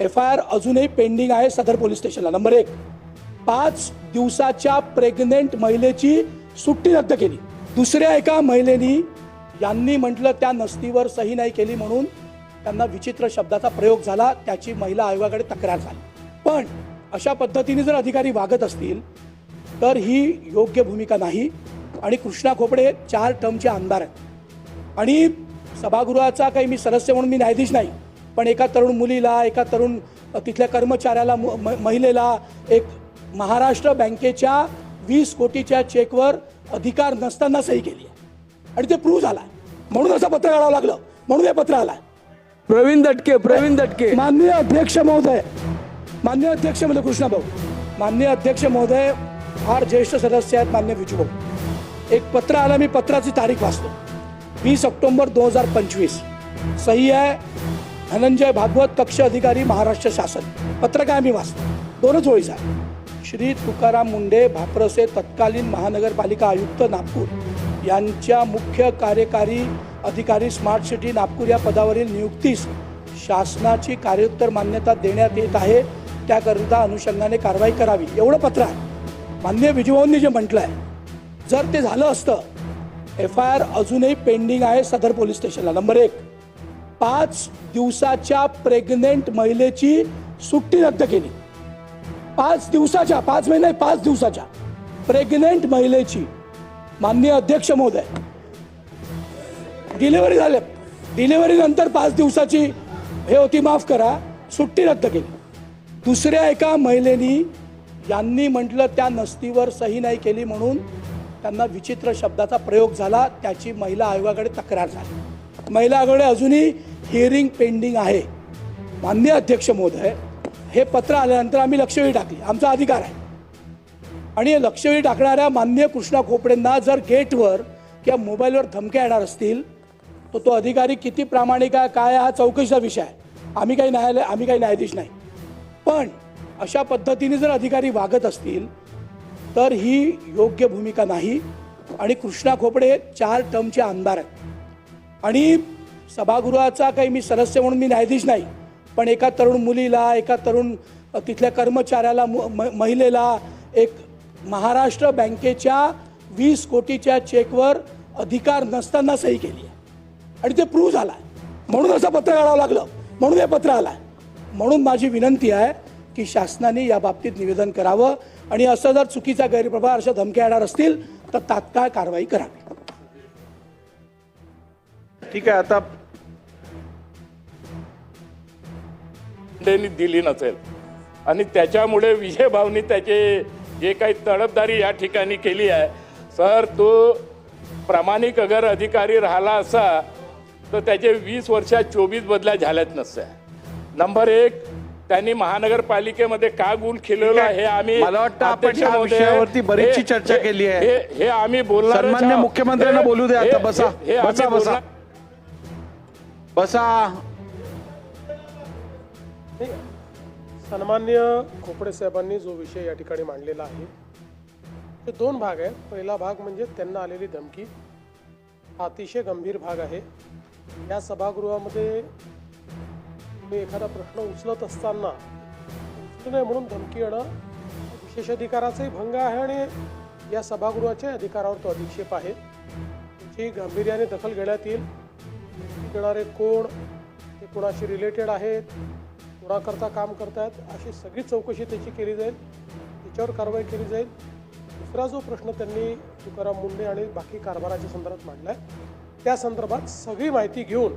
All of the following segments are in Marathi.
एफ आय आर अजूनही पेंडिंग आहे सदर पोलीस स्टेशनला. नंबर एक पाच दिवसाच्या प्रेग्नेंट महिलेची सुट्टी रद्द केली. दुसऱ्या एका महिलेनी यांनी म्हटलं त्या नस्तीवर सही नाही केली म्हणून त्यांना विचित्र शब्दाचा प्रयोग झाला त्याची महिला आयोगाकडे तक्रार झाली. पण अशा पद्धतीने जर अधिकारी वागत असतील तर ही योग्य भूमिका नाही. आणि कृष्णा खोपडे चार टर्मचे आमदार आहेत. आणि सभागृहाचा काही मी सदस्य म्हणून मी न्यायाधीश नाही. पण एका तरुण मुलीला एका तरुण तिथल्या कर्मचाऱ्याला महिलेला एक महाराष्ट्र बँकेच्या वीस कोटीच्या चेकवर अधिकार नसताना सही केली आहे. आणि ते प्रूव्ह झाला म्हणून असं पत्र काढावं लागलं. म्हणून हे पत्र आलं प्रवीण दटके प्रवीण दटके. माननीय अध्यक्ष महोदय माननीय अध्यक्ष म्हणजे कृष्णा भाऊ. माननीय अध्यक्ष महोदय फार ज्येष्ठ सदस्य आहेत मान्य विजू भाऊ. एक पत्र आलं मी पत्राची तारीख वाचतो. वीस ऑक्टोबर दोन हजार पंचवीस. सही आहे. धनंजय भागवत कक्ष अधिकारी महाराष्ट्र शासन. पत्र काय मी वाचतो. दोनच ओळीचा आहे श्री तुकाराम मुंडे भाप्रसे तत्कालीन महानगरपालिका आयुक्त नागपूर. यांच्या मुख्य कार्यकारी अधिकारी स्मार्ट सिटी नागपूर या पदावरील नियुक्तीस शासनाची कार्योत्तर मान्यता देण्यात येत आहे. त्याकरिता अनुषंगाने कारवाई करावी. एवढं पत्र आहे. मान्य विजयभाऊंनी जे म्हटलं आहे जर ते झालं असतं एफ आय आर अजूनही पेंडिंग आहे सदर पोलीस स्टेशनला. नंबर एक. पाच दिवसाच्या प्रेग्नेंट महिलेची सुट्टी रद्द केली. पाच दिवसाच्या पाच महिने पाच दिवसाच्या. प्रेग्नेंट महिलेची माननीय अध्यक्ष महोदय. डिलिव्हरी झाले. डिलिव्हरी नंतर पाच दिवसाची हे होती माफ करा सुट्टी रद्द केली. दुसऱ्या एका महिलेनी यांनी म्हटलं त्या नस्तीवर सही नाही केली म्हणून त्यांना विचित्र शब्दाचा प्रयोग झाला. त्याची महिला आयोगाकडे तक्रार झाली. महिला आयोगाकडे अजूनही हिअरिंग पेंडिंग आहे. मान्य अध्यक्ष महोदय हे पत्र आल्यानंतर आम्ही लक्षवेधी टाकली. आमचा अधिकार आहे. आणि हे लक्षवेधी टाकणाऱ्या मान्य कृष्णा खोपडेंना जर गेटवर किंवा मोबाईलवर धमक्या येणार असतील तर तो अधिकारी किती प्रामाणिक आहे काय हा चौकशीचा विषय आहे. आम्ही काही न्यायालय आम्ही काही न्यायाधीश नाही. पण अशा पद्धतीने जर अधिकारी वागत असतील तर ही योग्य भूमिका नाही. आणि कृष्णा खोपडे चार टर्मचे आमदार आहेत. आणि सभागृहाचा काही मी सदस्य म्हणून मी न्यायाधीश नाही पण एका तरुण मुलीला एका तरुण तिथल्या कर्मचाऱ्याला म- महिलेला एक महाराष्ट्र बँकेच्या वीस कोटीच्या चेकवर अधिकार नसताना सही केली आहे. आणि ते प्रूव्ह झाला म्हणून असं पत्र काढावं लागलं. म्हणून हे पत्र आलं म्हणून माझी विनंती आहे की शासनाने या बाबतीत निवेदन करावं. आणि असं जर चुकीचा गैरप्रभार अशा धमक्या येणार असतील तर तात्काळ कारवाई करावी. ठीक आहे आता दिली नसेल आणि त्याच्यामुळे विजय भाऊनी त्याचे जे काही तडफदारी या ठिकाणी केली आहे सर तो प्रामाणिक अगर अधिकारी राहिला असा तर त्याचे वीस वर्षात चोवीस बदल्या झाल्याच नसत्या नंबर एक त्यांनी महानगरपालिकेमध्ये का गुण खेळवला हे आम्ही मला वाटतं आपण अध्यक्ष या महोदय, विषयावरती बरीचशी चर्चा केली आहे. हे- आम्ही बोलणार मुख्यमंत्र्यांना बोलू द्या आता. बसा. बसा, बसा. बसा. सन्मान्य खोपडे साहेबांनी जो विषय या ठिकाणी मांडलेला आहे ते दोन भाग आहेत. पहिला भाग म्हणजे त्यांना आलेली धमकी. हा अतिशय गंभीर भाग आहे. या सभागृहामध्ये तुम्ही एखादा प्रश्न उचलत असताना उचलू नये म्हणून धमकी येणं विशेष अधिकाराचाही भंग आहे आणि या सभागृहाच्या अधिकारावर तो अधिक्षेप आहे. त्याची गांभीर्याने दखल घेण्यात येईल येणारे कोण ते कोणाशी रिलेटेड आहेत कोणाकरता काम करतायत अशी सगळी चौकशी त्याची केली जाईल त्याच्यावर कारवाई केली जाईल. दुसरा जो प्रश्न त्यांनी तुकाराम मुंडे आणि बाकी कारभाराच्या संदर्भात मांडला आहे त्या संदर्भात सगळी माहिती घेऊन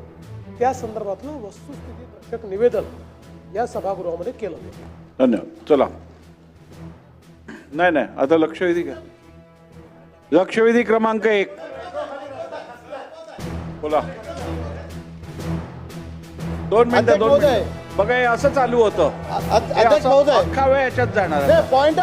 त्या संदर्भातलं वस्तुस्थिती दर्शक निवेदन या सभागृहामध्ये केलं धन्यवाद. चला. नाही नाही आता लक्षवेधी घ्या. लक्षवेधी क्रमांक एक. बोला. दोन मिनिटं अध्यक्ष दोन महोदय. मिनिटं बघा हे असं चालू होतं अ- हे अध्यक्ष असं महोदय अख्खा वेळ याच्यात जाणार आहे. पॉइंट